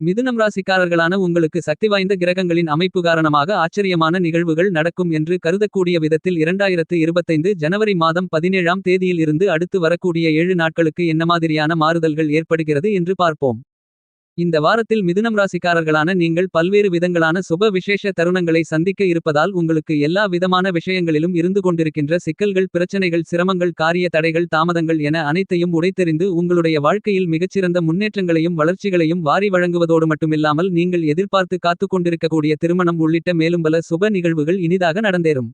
மிதுனம் ராசிக்காரர்களான உங்களுக்கு சக்தி வாய்ந்த கிரகங்களின் அமைப்பு காரணமாக ஆச்சரியமான நிகழ்வுகள் நடக்கும் என்று கருதக்கூடிய விதத்தில் 2025 ஜனவரி மாதம் பதினேழாம் தேதியில் இருந்து அடுத்து வரக்கூடிய ஏழு நாட்களுக்கு என்ன மாதிரியான மாறுதல்கள் ஏற்படுகிறது என்று பார்ப்போம். இந்த வாரத்தில் மிதுனம் ராசிக்காரர்களான நீங்கள் பல்வேறு விதங்களான சுப விசேஷ தருணங்களை சந்திக்க இருப்பதால் உங்களுக்கு எல்லா விதமான விஷயங்களிலும் இருந்து கொண்டிருக்கின்ற சிக்கல்கள் பிரச்சனைகள் சிரமங்கள் காரிய தடைகள் தாமதங்கள் என அனைத்தையும் உடைத்தெறிந்து உங்களுடைய வாழ்க்கையில் மிகச்சிறந்த முன்னேற்றங்களையும் வளர்ச்சிகளையும் வாரி வழங்குவதோடு மட்டுமில்லாமல் நீங்கள் எதிர்பார்த்து காத்துக் கொண்டிருக்கக்கூடிய திருமணம் உள்ளிட்ட மேலும் பல சுப நிகழ்வுகள் இனிதாக நடந்தேறும்.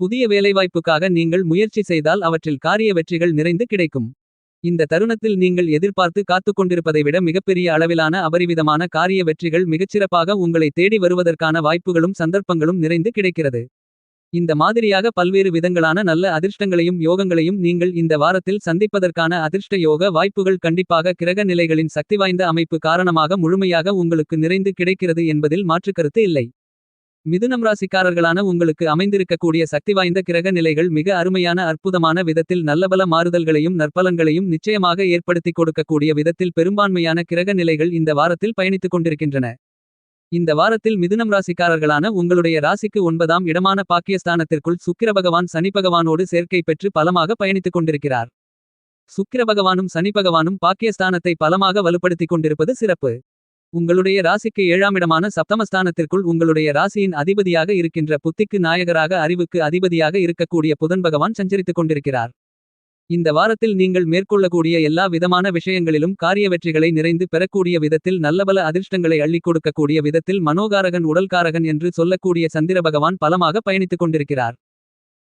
புதிய வேலைவாய்ப்புக்காக நீங்கள் முயற்சி செய்தால் அவற்றில் காரிய வெற்றிகள் நிறைந்து கிடைக்கும். இந்த தருணத்தில் நீங்கள் எதிர்பார்த்து காத்துக் கொண்டிருப்பதை விட மிகப்பெரிய அளவிலான அபரிவிதமான காரிய வெற்றிகள் மிகச்சிறப்பாக உங்களை தேடி வருவதற்கான வாய்ப்புகளும் சந்தர்ப்பங்களும் நிறைந்து கிடைக்கிறது. இந்த மாதிரியாக பல்வேறு விதங்களான நல்ல அதிர்ஷ்டங்களையும் யோகங்களையும் நீங்கள் இந்த வாரத்தில் சந்திப்பதற்கான அதிர்ஷ்ட யோக வாய்ப்புகள் கண்டிப்பாக கிரக நிலைகளின் சக்திவாய்ந்த அமைப்பு காரணமாக முழுமையாக உங்களுக்கு நிறைந்து கிடைக்கிறது என்பதில் மாற்றுக்கருத்து இல்லை. மிதுனம் ராசிக்காரர்களான உங்களுக்கு அமைந்திருக்கக்கூடிய சக்திவாய்ந்த கிரக நிலைகள் மிக அருமையான அற்புதமான விதத்தில் நல்லபல மாறுதல்களையும் நற்பலன்களையும் நிச்சயமாக ஏற்படுத்திக் கொடுக்கக்கூடிய விதத்தில் பெரும்பான்மையான கிரக நிலைகள் இந்த வாரத்தில் பயணித்துக் கொண்டிருக்கின்றன. இந்த வாரத்தில் மிதுனம் ராசிக்காரர்களான உங்களுடைய ராசிக்கு ஒன்பதாம் இடமான பாக்கியஸ்தானத்திற்குள் சுக்கிரபகவான் சனிபகவானோடு சேர்க்கை பெற்று பலமாக பயணித்துக் கொண்டிருக்கிறார். சுக்கிரபகவானும் சனிபகவானும் பாக்கியஸ்தானத்தை பலமாக வலுப்படுத்திக் கொண்டிருப்பது சிறப்பு. உங்களுடைய ராசிக்கு ஏழாமிடமான சப்தமஸ்தானத்திற்குள் உங்களுடைய ராசியின் அதிபதியாக இருக்கின்ற புத்திக்கு நாயகராக அறிவுக்கு அதிபதியாக இருக்கக்கூடிய புதன் பகவான் சஞ்சரித்துக் கொண்டிருக்கிறார். இந்த வாரத்தில் நீங்கள் மேற்கொள்ளக்கூடிய எல்லா விதமான விஷயங்களிலும் காரிய வெற்றிகளை நிறைந்து பெறக்கூடிய விதத்தில் நல்லபல அதிர்ஷ்டங்களை அள்ளிக் கொடுக்கக்கூடிய விதத்தில் மனோகாரகன் உடல்காரகன் என்று சொல்லக்கூடிய சந்திர பகவான் பலமாக பயணித்துக் கொண்டிருக்கிறார்.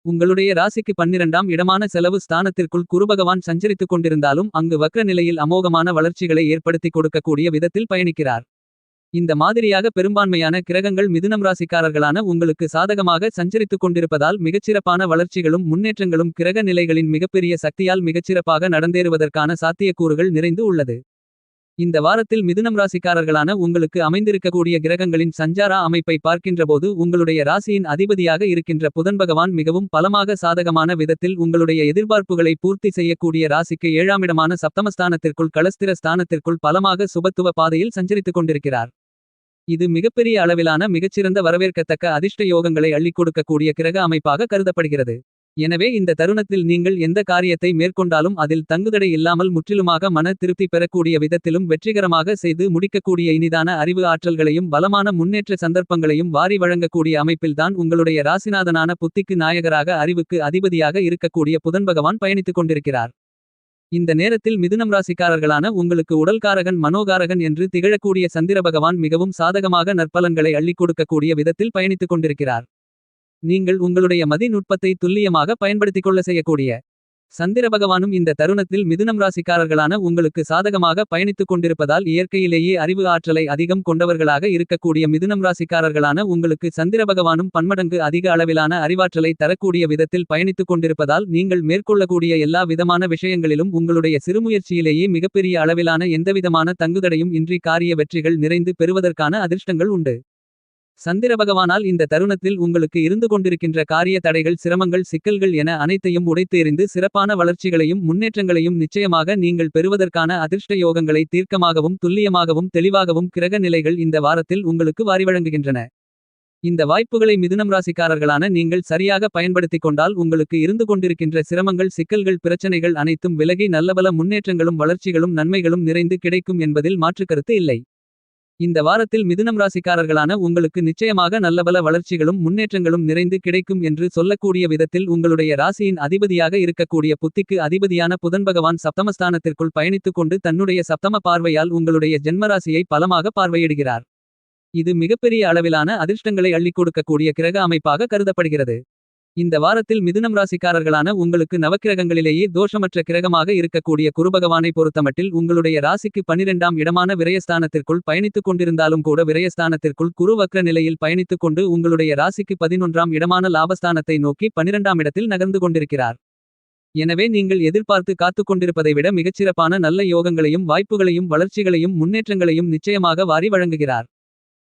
உங்களுடைய ராசிக்கு பன்னிரண்டாம் இடமான செலவு ஸ்தானத்திற்குள் குருபகவான் சஞ்சரித்துக் கொண்டிருந்தாலும் அங்கு வக்ர நிலையில் அமோகமான வளர்ச்சிகளை ஏற்படுத்திக் கொடுக்கக்கூடிய விதத்தில் பயணிக்கிறார். இந்த மாதிரியாக பெரும்பான்மையான கிரகங்கள் மிதுனம் ராசிக்காரர்களான உங்களுக்கு சாதகமாக சஞ்சரித்துக் கொண்டிருப்பதால் மிகச்சிறப்பான வளர்ச்சிகளும் முன்னேற்றங்களும் கிரக நிலைகளின் மிகப்பெரிய சக்தியால் மிகச்சிறப்பாக நடந்தேறுவதற்கான சாத்தியக்கூறுகள் நிறைந்து உள்ளது. இந்த வாரத்தில் மிதுனம் ராசிக்காரர்களான உங்களுக்கு அமைந்திருக்கக்கூடிய கிரகங்களின் சஞ்சாரா அமைப்பை பார்க்கின்றபோது உங்களுடைய ராசியின் அதிபதியாக இருக்கின்ற புதன் பகவான் மிகவும் பலமாக சாதகமான விதத்தில் உங்களுடைய எதிர்பார்ப்புகளை பூர்த்தி செய்யக்கூடிய ராசிக்கு ஏழாமிடமான சப்தமஸ்தானத்திற்குள் களஸ்திர ஸ்தானத்திற்குள் பலமாக சுபத்துவ பாதையில் சஞ்சரித்துக் கொண்டிருக்கிறார். இது மிகப்பெரிய அளவிலான மிகச்சிறந்த வரவேற்கத்தக்க அதிர்ஷ்ட யோகங்களை அள்ளிக் கொடுக்கக்கூடிய கிரக அமைப்பாக கருதப்படுகிறது. எனவே இந்த தருணத்தில் நீங்கள் எந்த காரியத்தை மேற்கொண்டாலும் அதில் தங்குதடை இல்லாமல் முற்றிலுமாக மன திருப்தி பெறக்கூடிய விதத்திலும் வெற்றிகரமாக செய்து முடிக்கக்கூடிய இனிதான அறிவு ஆற்றல்களையும் பலமான முன்னேற்ற சந்தர்ப்பங்களையும் வாரி வழங்கக்கூடிய அமைப்பில்தான் உங்களுடைய ராசிநாதனான புத்திக்கு நாயகராக அறிவுக்கு அதிபதியாக இருக்கக்கூடிய புதன் பகவான் பயணித்துக் கொண்டிருக்கிறார். இந்த நேரத்தில் மிதுனம் ராசிக்காரர்களான உங்களுக்கு உடல்காரகன் மனோகாரகன் என்று திகழக்கூடிய சந்திர பகவான் மிகவும் சாதகமாக நற்பலன்களை அள்ளிக் கொடுக்கக்கூடிய விதத்தில் பயணித்துக் கொண்டிருக்கிறார். நீங்கள் உங்களுடைய மதி நுட்பத்தை துல்லியமாக பயன்படுத்திக் கொள்ள செய்யக்கூடிய. சந்திர பகவானும் இந்த தருணத்தில் மிதுனம் ராசிக்காரர்களான உங்களுக்கு சாதகமாக பயணித்துக் கொண்டிருப்பதால் இயற்கையிலேயே அறிவு ஆற்றலை அதிகம் கொண்டவர்களாக இருக்கக்கூடிய மிதுனம் ராசிக்காரர்களான உங்களுக்கு சந்திர பகவானும் பன்மடங்கு அதிக அளவிலான அறிவாற்றலை தரக்கூடிய விதத்தில் பயணித்துக் கொண்டிருப்பதால் நீங்கள் மேற்கொள்ளக்கூடிய எல்லா விதமான விஷயங்களிலும் உங்களுடைய சிறுமுயற்சியிலேயே மிகப்பெரிய அளவிலான எந்தவிதமான தங்குதடையும் இன்றி காரிய வெற்றிகள் நிறைந்து பெறுவதற்கான அதிர்ஷ்டங்கள் உண்டு. சந்திர பகவானால் இந்த தருணத்தில் உங்களுக்கு இருந்து கொண்டிருக்கின்ற காரிய தடைகள் சிரமங்கள் சிக்கல்கள் என அனைத்தையும் உடைத்தெறிந்து சிறப்பான வளர்ச்சிகளையும் முன்னேற்றங்களையும் நிச்சயமாக நீங்கள் பெறுவதற்கான அதிர்ஷ்ட யோகங்களை தீர்க்கமாகவும் துல்லியமாகவும் தெளிவாகவும் கிரக நிலைகள் இந்த வாரத்தில் உங்களுக்கு வாரி வழங்குகின்றன. இந்த வாய்ப்புகளை மிதுனம் ராசிக்காரர்களான நீங்கள் சரியாக பயன்படுத்திக் கொண்டால் உங்களுக்கு இருந்து கொண்டிருக்கின்ற சிரமங்கள் சிக்கல்கள் பிரச்சனைகள் அனைத்தும் விலகி நல்லபல முன்னேற்றங்களும் வளர்ச்சிகளும் நன்மைகளும் நிறைந்து கிடைக்கும் என்பதில் மாற்றுக்கருத்து இல்லை. இந்த வாரத்தில் மிதுனம் ராசிக்காரர்களான உங்களுக்கு நிச்சயமாக நல்லபல வளர்ச்சிகளும் முன்னேற்றங்களும் நிறைந்து கிடைக்கும் என்று சொல்லக்கூடிய விதத்தில் உங்களுடைய ராசியின் அதிபதியாக இருக்கக்கூடிய புத்திக்கு அதிபதியான புதன் பகவான் சப்தமஸ்தானத்திற்குள் பயணித்துக் கொண்டு தன்னுடைய சப்தம பார்வையால் உங்களுடைய ஜென்மராசியை பலமாக பார்வையிடுகிறார். இது மிகப்பெரிய அளவிலான அதிர்ஷ்டங்களை அள்ளிக் கொடுக்கக்கூடிய கிரக அமைப்பாக கருதப்படுகிறது. இந்த வாரத்தில் மிதுனம் ராசிக்காரர்களான உங்களுக்கு நவக்கிரகங்களிலேயே தோஷமற்ற கிரகமாக இருக்கக்கூடிய குருபகவானை பொறுத்தமட்டில் உங்களுடைய ராசிக்கு பனிரெண்டாம் இடமான விரயஸ்தானத்திற்குள் பயணித்துக் கொண்டிருந்தாலும் கூட விரயஸ்தானத்திற்குள் குருவக்ர நிலையில் பயணித்துக் கொண்டு உங்களுடைய ராசிக்கு பதினொன்றாம் இடமான லாபஸ்தானத்தை நோக்கி பனிரெண்டாம் இடத்தில் நகர்ந்து கொண்டிருக்கிறார். எனவே நீங்கள் எதிர்பார்த்து காத்துக் கொண்டிருப்பதை விட மிகச்சிறப்பான நல்ல யோகங்களையும் வாய்ப்புகளையும் வளர்ச்சிகளையும் முன்னேற்றங்களையும் நிச்சயமாக வாரி வழங்குகிறார்.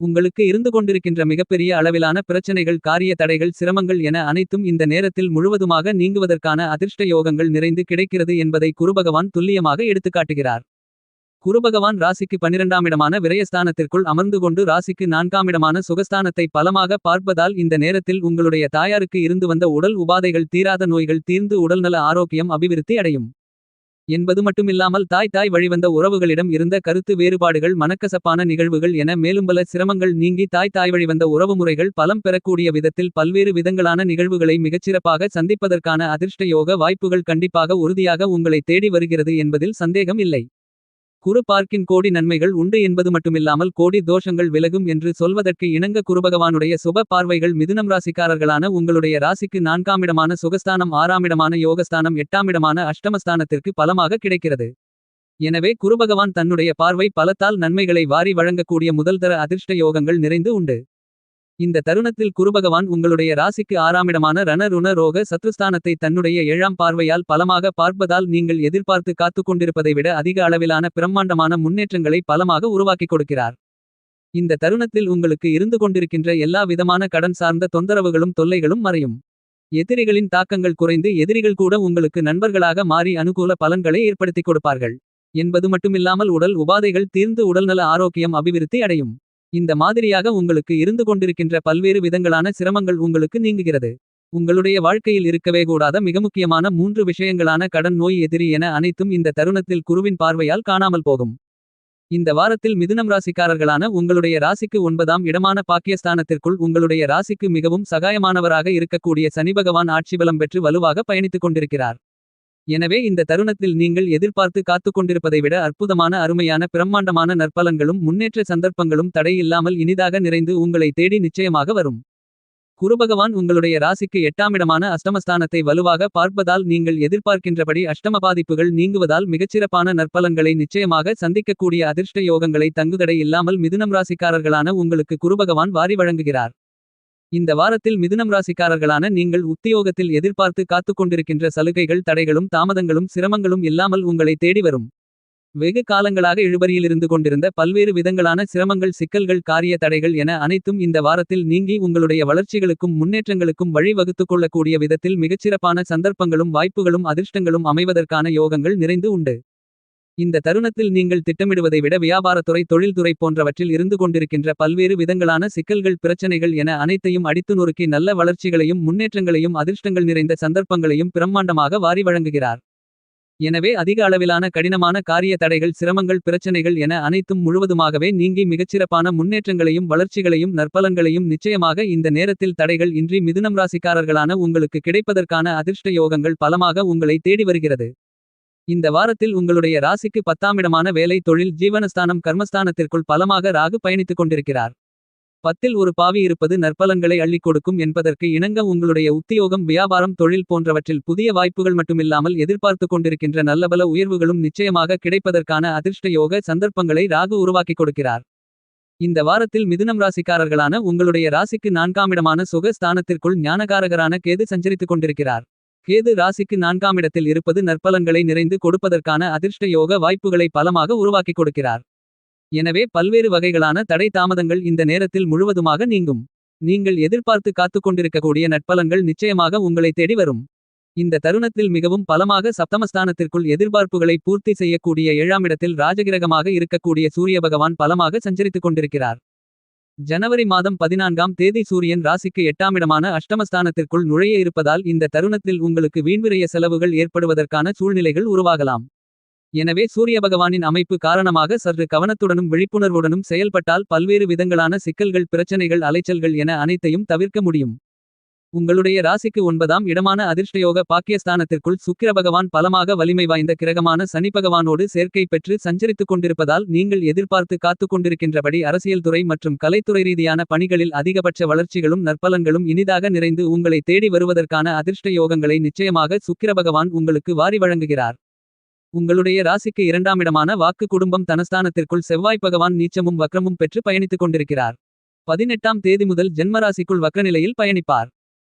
உங்களுக்கு இருந்து கொண்டிருக்கின்ற மிகப்பெரிய அளவிலான பிரச்சனைகள் காரிய தடைகள் சிரமங்கள் என அனைத்தும் இந்த நேரத்தில் முழுவதுமாக நீங்குவதற்கான அதிர்ஷ்ட யோகங்கள் நிறைந்து கிடைக்கிறது என்பதை குருபகவான் துல்லியமாக எடுத்துக்காட்டுகிறார். குருபகவான் ராசிக்கு பனிரெண்டாம் இடமான விரயஸ்தானத்திற்குள் அமர்ந்து கொண்டு ராசிக்கு நான்காம் இடமான சுகஸ்தானத்தை பலமாக பார்ப்பதால் இந்த நேரத்தில் உங்களுடைய தாயாருக்கு இருந்து வந்த உடல் உபாதைகள் தீராத நோய்கள் தீர்ந்து உடல்நல ஆரோக்கியம் அபிவிருத்தி அடையும் என்பது மட்டுமில்லாமல் தாய் தாய் வழிவந்த உறவுகளிடம் இருந்த கருத்து வேறுபாடுகள் மனக்கசப்பான நிகழ்வுகள் என மேலும் பல சிரமங்கள் நீங்கி தாய் தாய் வழிவந்த உறவுமுறைகள் பலம் பெறக்கூடிய விதத்தில் பல்வேறு விதங்களான நிகழ்வுகளை மிகச்சிறப்பாக சந்திப்பதற்கான அதிர்ஷ்ட யோக வாய்ப்புகள் கண்டிப்பாக உறுதியாக உங்களை தேடி வருகிறது என்பதில் சந்தேகம் இல்லை. குரு பார்க்கின் கோடி நன்மைகள் உண்டு என்பது மட்டுமில்லாமல் கோடி தோஷங்கள் விலகும் என்று சொல்வதற்கு இணங்க குருபகவானுடைய சுப பார்வைகள் மிதுனம் ராசிக்காரர்களான உங்களுடைய ராசிக்கு நான்காமிடமான சுகஸ்தானம் ஆறாமிடமான யோகஸ்தானம் எட்டாமிடமான அஷ்டமஸ்தானத்திற்கு பலமாக கிடைக்கிறது. எனவே குருபகவான் தன்னுடைய பார்வை பலத்தால் நன்மைகளை வாரி வழங்கக்கூடிய முதல்தர அதிர்ஷ்ட யோகங்கள் நிறைந்து உண்டு. இந்த தருணத்தில் குருபகவான் உங்களுடைய ராசிக்கு ஆறாமிடமான ரண ருண ரோக சத்ருஸ்தானத்தை தன்னுடைய ஏழாம் பார்வையால் பலமாக பார்ப்பதால் நீங்கள் எதிர்பார்த்து காத்துக் கொண்டிருப்பதை விட அதிக அளவிலான பிரம்மாண்டமான முன்னேற்றங்களை பலமாக உருவாக்கிக் கொடுக்கிறார். இந்த தருணத்தில் உங்களுக்கு இருந்து கொண்டிருக்கின்ற எல்லா விதமான கடன் சார்ந்த தொந்தரவுகளும் தொல்லைகளும் மறையும். எதிரிகளின் தாக்கங்கள் குறைந்து எதிரிகள் கூட உங்களுக்கு நண்பர்களாக மாறி அனுகூல பலன்களை ஏற்படுத்திக் கொடுப்பார்கள். என்பது மட்டுமில்லாமல் உடல் உபாதைகள் தீர்ந்து உடல்நல ஆரோக்கியம் அபிவிருத்தி அடையும். இந்த மாதிரியாக உங்களுக்கு இருந்து கொண்டிருக்கின்ற பல்வேறு விதங்களான சிரமங்கள் உங்களுக்கு நீங்குகிறது. உங்களுடைய வாழ்க்கையில் இருக்கவே கூடாத மிக முக்கியமான மூன்று விஷயங்களான கடன் நோய் எதிரி என அனைத்தும் இந்த தருணத்தில் குருவின் பார்வையால் காணாமல் போகும். இந்த வாரத்தில் மிதுனம் ராசிக்காரர்களான உங்களுடைய ராசிக்கு ஒன்பதாம் இடமான பாக்கியஸ்தானத்திற்குள் உங்களுடைய ராசிக்கு மிகவும் சகாயமானவராக இருக்கக்கூடிய சனிபகவான் ஆட்சிபலம் பெற்று வலுவாக பயணித்துக் கொண்டிருக்கிறார். எனவே இந்த தருணத்தில் நீங்கள் எதிர்பார்த்து காத்துக் கொண்டிருப்பதை விட அற்புதமான அருமையான பிரம்மாண்டமான நற்பலன்களும் முன்னேற்ற சந்தர்ப்பங்களும் தடையில்லாமல் இனிதாக நிறைந்து உங்களை தேடி நிச்சயமாக வரும். குருபகவான் உங்களுடைய ராசிக்கு எட்டாமிடமான அஷ்டமஸ்தானத்தை வலுவாக பார்ப்பதால் நீங்கள் எதிர்பார்க்கின்றபடி அஷ்டம பாதிப்புகள் நீங்குவதால் மிகச்சிறப்பான நற்பலன்களை நிச்சயமாக சந்திக்கக்கூடிய அதிர்ஷ்ட யோகங்களை தங்குதடை இல்லாமல் மிதுனம் ராசிக்காரர்களான உங்களுக்கு குருபகவான் வாரி வழங்குகிறார். இந்த வாரத்தில் மிதுனம் ராசிக்காரர்களான நீங்கள் உத்தியோகத்தில் எதிர்பார்த்து காத்துக் கொண்டிருக்கின்ற சலுகைகள் தடைகளும் தாமதங்களும் சிரமங்களும் இல்லாமல் உங்களை தேடி வரும். வெகு காலங்களாக இழுபறியிலிருந்து கொண்டிருந்த பல்வேறு விதங்களான சிரமங்கள் சிக்கல்கள் காரிய தடைகள் என அனைத்தும் இந்த வாரத்தில் நீங்கி உங்களுடைய வளர்ச்சிகளுக்கும் முன்னேற்றங்களுக்கும் வழிவகுத்துக் கொள்ளக்கூடிய விதத்தில் மிகச்சிறப்பான சந்தர்ப்பங்களும் வாய்ப்புகளும் அதிர்ஷ்டங்களும் அமைவதற்கான யோகங்கள் நிறைந்து உண்டு. இந்த தருணத்தில் நீங்கள் திட்டமிடுவதை விட வியாபாரத்துறை தொழில்துறை போன்றவற்றில் இருந்து கொண்டிருக்கின்ற பல்வேறு விதங்களான சிக்கல்கள் பிரச்சனைகள் என அனைத்தையும் அடித்து நொறுக்கி நல்ல வளர்ச்சிகளையும் முன்னேற்றங்களையும் அதிர்ஷ்டங்கள் நிறைந்த சந்தர்ப்பங்களையும் பிரம்மாண்டமாக வாரி வழங்குகிறார். எனவே அதிக அளவிலான கடினமான காரிய தடைகள் சிரமங்கள் பிரச்சனைகள் என அனைத்தும் முழுவதுமாகவே நீங்கி மிகச்சிறப்பான முன்னேற்றங்களையும் வளர்ச்சிகளையும் நற்பலன்களையும் நிச்சயமாக இந்த நேரத்தில் தடைகள் இன்றி மிதுனம் ராசிக்காரர்களான உங்களுக்கு கிடைப்பதற்கான அதிர்ஷ்ட யோகங்கள் பலமாக உங்களை தேடி வருகிறது. இந்த வாரத்தில் உங்களுடைய ராசிக்கு பத்தாமிடமான வேலை தொழில் ஜீவனஸ்தானம் கர்மஸ்தானத்திற்குள் பலமாக ராகு பயணித்துக் கொண்டிருக்கிறார். பத்தில் ஒரு பாவி இருப்பது நற்பலன்களை அள்ளிக் கொடுக்கும் என்பதற்கு இணங்க உங்களுடைய உத்தியோகம் வியாபாரம் தொழில் போன்றவற்றில் புதிய வாய்ப்புகள் மட்டுமில்லாமல் எதிர்பார்த்து கொண்டிருக்கின்ற நல்லபல உயர்வுகளும் நிச்சயமாக கிடைப்பதற்கான அதிர்ஷ்ட யோக சந்தர்ப்பங்களை ராகு உருவாக்கிக் கொடுக்கிறார். இந்த வாரத்தில் மிதுனம் ராசிக்காரர்களான உங்களுடைய ராசிக்கு நான்காமிடமான சுக ஸ்தானத்திற்குள் ஞானகாரகரான கேது சஞ்சரித்துக் கொண்டிருக்கிறார். கேது ராசிக்கு நான்காம் இடத்தில் இருப்பது நற்பலன்களை நிறைந்து கொடுப்பதற்கான அதிர்ஷ்ட யோக வாய்ப்புகளை பலமாக உருவாக்கிக் கொடுக்கிறார். எனவே பல்வேறு வகைகளான தடை தாமதங்கள் இந்த நேரத்தில் முழுவதுமாக நீங்கும். நீங்கள் எதிர்பார்த்து காத்துக் கொண்டிருக்கக்கூடிய நட்பலன்கள் நிச்சயமாக உங்களை தேடி வரும். இந்த தருணத்தில் மிகவும் பலமாக சப்தமஸ்தானத்திற்குள் எதிர்பார்ப்புகளை பூர்த்தி செய்யக்கூடிய ஏழாம் இடத்தில் ராஜகிரகமாக இருக்கக்கூடிய சூரிய பகவான் பலமாக சஞ்சரித்துக் கொண்டிருக்கிறார். ஜனவரி மாதம் பதினான்காம் தேதி சூரியன் ராசிக்கு எட்டாமிடமான அஷ்டமஸ்தானத்திற்குள் நுழைய இருப்பதால் இந்த தருணத்தில் உங்களுக்கு வீண்விரைய செலவுகள் ஏற்படுவதற்கான சூழ்நிலைகள் உருவாகலாம். எனவே சூரிய பகவானின் அமைப்பு காரணமாக சற்று கவனத்துடனும் விழிப்புணர்வுடனும் செயல்பட்டால் பல்வேறு விதங்களான சிக்கல்கள் பிரச்சனைகள் அலைச்சல்கள் என அனைத்தையும் தவிர்க்க முடியும். உங்களுடைய ராசிக்கு ஒன்பதாம் இடமான அதிர்ஷ்டயோக பாக்கியஸ்தானத்திற்குள் சுக்கிர பகவான் பலமாக வலிமை வாய்ந்த கிரகமான சனி பகவானோடு சேர்க்கை பெற்று சஞ்சரித்துக் கொண்டிருப்பதால் நீங்கள் எதிர்பார்த்து காத்துக் கொண்டிருக்கின்றபடி அரசியல் துறை மற்றும் கலைத்துறை ரீதியான பணிகளில் அதிகபட்ச வளர்ச்சிகளும் நற்பலன்களும் இனிதாக நிறைந்து உங்களை தேடி வருவதற்கான அதிர்ஷ்ட யோகங்களை நிச்சயமாக சுக்கிர பகவான் உங்களுக்கு வாரி வழங்குகிறார். உங்களுடைய ராசிக்கு இரண்டாம் இடமான வாக்கு குடும்பம் தனஸ்தானத்திற்குள் செவ்வாய் பகவான் நீச்சமும் வக்ரமும் பெற்று பயணித்துக் கொண்டிருக்கிறார். பதினெட்டாம் தேதி முதல் ஜென்மராசிக்குள் வக்ரநிலையில் பயணிப்பார்.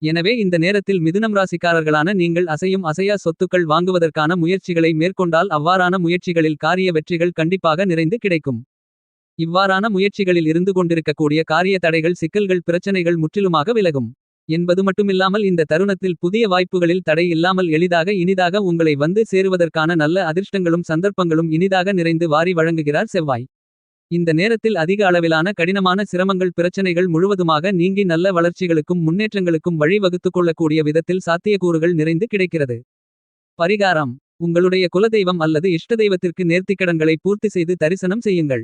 எனவே இந்த நேரத்தில் மிதுனம் ராசிக்காரர்களான நீங்கள் அசையும் அசையா சொத்துக்கள் வாங்குவதற்கான முயற்சிகளை மேற்கொண்டால் அவ்வாறான முயற்சிகளில் காரிய வெற்றிகள் கண்டிப்பாக நிறைந்து கிடைக்கும் இவ்வாறான முயற்சிகளில் இருந்து கொண்டிருக்கக்கூடிய காரிய தடைகள் சிக்கல்கள் பிரச்சனைகள் முற்றிலுமாக விலகும் என்பது மட்டுமில்லாமல் இந்த தருணத்தில் புதிய வாய்ப்புகளில் தடை இல்லாமல் எளிதாக இனிதாக உங்களை வந்து சேருவதற்கான நல்ல அதிர்ஷ்டங்களும் சந்தர்ப்பங்களும் இனிதாக நிறைந்து வாரி வழங்குகிறார் செவ்வாய். இந்த நேரத்தில் அதிக அளவிலான கடினமான சிரமங்கள் பிரச்சனைகள் முழுவதுமாக நீங்கி நல்ல வளர்ச்சிகளுக்கும் முன்னேற்றங்களுக்கும் வழி வகுத்துக்கொள்ளக்கூடிய விதத்தில் சாத்தியக்கூறுகள் நிறைந்து கிடைக்கிறது. பரிகாரம் உங்களுடைய குலதெய்வம் அல்லது இஷ்டதெய்வத்திற்கு நேர்த்திக்கடன்களை பூர்த்தி செய்து தரிசனம் செய்யுங்கள்.